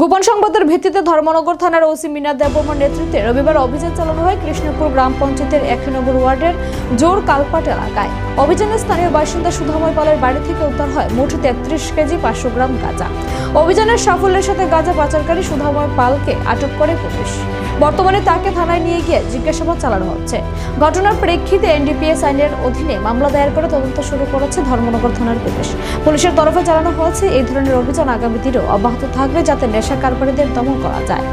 গোপন সংবাদের ভিত্তিতে ধর্মনগর থানার ওসি মিনা দেববর্মার নেতৃত্বে রবিবার অভিযান চালানো হয় কৃষ্ণপুর গ্রাম পঞ্চায়েতের এক নম্বর ওয়ার্ডের জোর কালপাট এলাকায়। অভিযানে স্থানীয় বাসিন্দা সুধাময় পালের বাড়ি থেকে উদ্ধার হয় মোট তেত্রিশ কেজি পাঁচশো গ্রাম গাঁজা। অভিযানের সাফল্যের সাথে গাঁজা পাচারকারী সুধাময় পালকে আটক করে পুলিশ। বর্তমানে তাকে থানায় নিয়ে গিয়ে জিজ্ঞাসাবাদ চালানো হচ্ছে। ঘটনার প্রেক্ষিতে এনডিপিএস আইনের অধীনে মামলা দায়ের করে তদন্ত শুরু করেছে ধর্মনগর থানার পুলিশ। পুলিশের তরফে চালানো হয়েছে এই ধরনের অভিযান আগামী দিনেও অব্যাহত থাকবে যাতে নেশা কারবারিদের দমন করা যায়।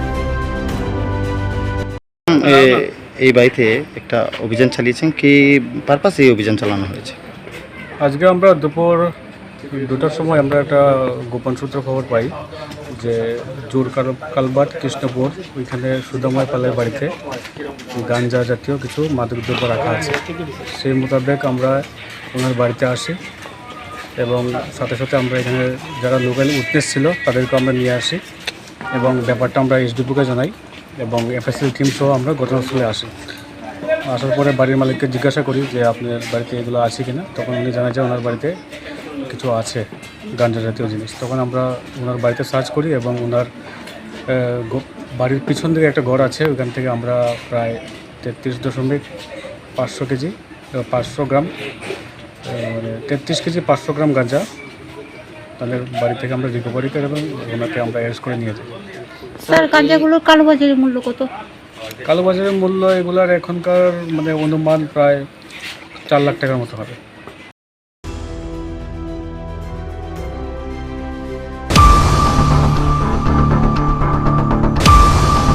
এই বাড়িতে একটা অভিযান চালিয়েছেন। কি পারপাসে এই অভিযান চালানো হয়েছে? আজকে আমরা দুপুর দুটার সময় আমরা একটা গোপন সূত্র খবর পাই যে জোর কাল- কালবাট, কৃষ্ণপুর, ওইখানে সুদাময় পালের বাড়িতে গাঞ্জা জাতীয় কিছু মাদকদ্রব্য রাখা আছে। সেই মোতাবেক আমরা ওনার বাড়িতে আসি এবং সাথে সাথে আমরা এখানে যারা লোকাল উইটনেস ছিল তাদেরকে আমরা নিয়ে আসি এবং ব্যাপারটা আমরা এসডিপুকে জানাই এবং এফএসএল টিম সহ আমরা ঘটনাস্থলে আসি। আসার পরে বাড়ির মালিককে জিজ্ঞাসা করি যে, আপনার বাড়িতে এগুলো আছে কিনা? তখন উনি জানায় যে, ওনার বাড়িতে কিছু আছে গাঞ্জা জাতীয় জিনিস। তখন আমরা ওনার বাড়িতে সার্চ করি এবং ওনার বাড়ির পিছন দিকে একটা ঘর আছে ওইখান থেকে আমরা প্রায় তেত্রিশ দশমিক পাঁচশো কেজি পাঁচশো গ্রাম মানে তেত্রিশ কেজি পাঁচশো গ্রাম গাঁজা তাদের বাড়ি থেকে আমরা রিকভারি করে এবং ওনাকে আমরা অ্যারেস্ট করে নিয়ে যাই। স্যার গাঁজাগুলোর কালোবাজারের মূল্য কত? কালোবাজারের মূল্য এগুলার এখনকার মানে অনুমান প্রায় চার লাখ টাকার মতো হবে।